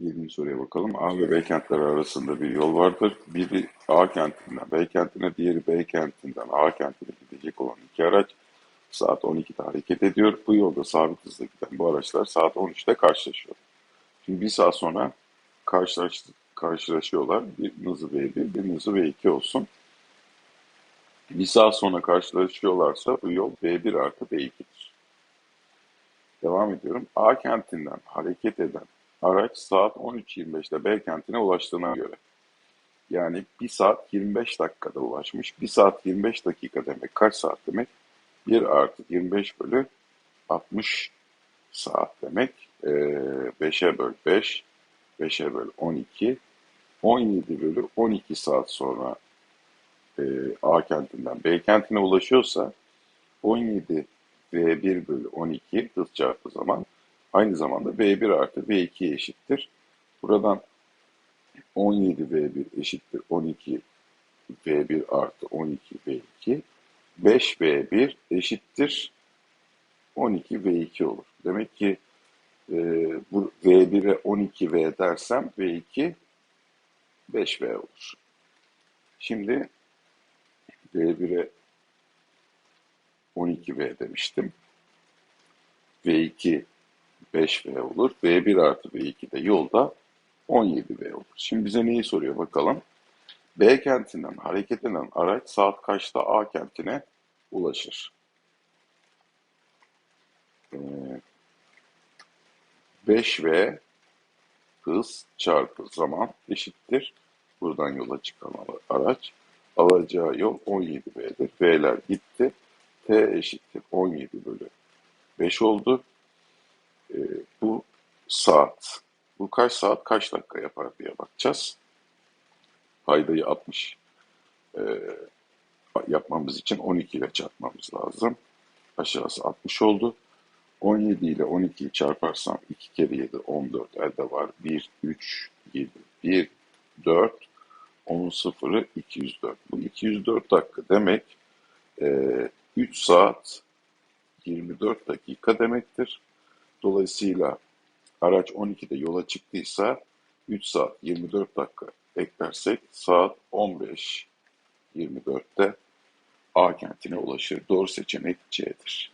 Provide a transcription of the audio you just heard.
Yedinci soruya bakalım. A ve B kentleri arasında bir yol vardır. Biri A kentinden B kentine, diğeri B kentinden A kentine gidecek olan iki araç saat 12'de hareket ediyor. Bu yolda sabit hızla giden bu araçlar saat 13'te karşılaşıyor. Şimdi bir saat sonra karşılaş, karşılaşıyorlar. Bir hızı V1, bir hızı V2 olsun. Bir saat sonra karşılaşıyorlarsa bu yol V1 artı V2'dir. Devam ediyorum. A kentinden hareket eden araç saat 13.25'te B kentine ulaştığına göre. Yani 1 saat 25 dakikada ulaşmış. 1 saat 25 dakika demek kaç saat demek? 1 artı 25 bölü 60 saat demek. Ee, 5'e böl 5, 5'e böl 12, 17 bölü 12 saat sonra e, A kentinden B kentine ulaşıyorsa 17 V1 bölü 12 hız çarpı zaman aynı zamanda V1 artı V2 eşittir. Buradan 17 V1 eşittir 12 V1 artı 12 V2 5 V1 eşittir 12 V2 olur. Demek ki e, bu V1'e 12 V dersem V2 5 V olur. Şimdi V1'e 12V demiştim. V2 5V olur. V1 artı V2 de yolda 17V olur. Şimdi bize neyi soruyor bakalım. B kentinden hareket eden araç saat kaçta A kentine ulaşır? Ee, 5V hız çarpı zaman eşittir. Buradan yola çıkan araç alacağı yol 17V'dir. V'ler gitti. T eşittir 17 bölü 5 oldu. Bu saat. Bu kaç saat kaç dakika yapar diye bakacağız. Paydayı 60 ee, yapmamız için 12 ile çarpmamız lazım. Aşağısı 60 oldu. 17 ile 12'yi çarparsam 2 kere 7 14 elde var. 1, 3, 7, 1, 4, 10 sıfırı 204. Bu 204 dakika demek e, 3 saat 24 dakika demektir. Dolayısıyla araç 12'de yola çıktıysa 3 saat 24 dakika eklersek saat 15 24'te A kentine ulaşır. Doğru seçenek C'dir.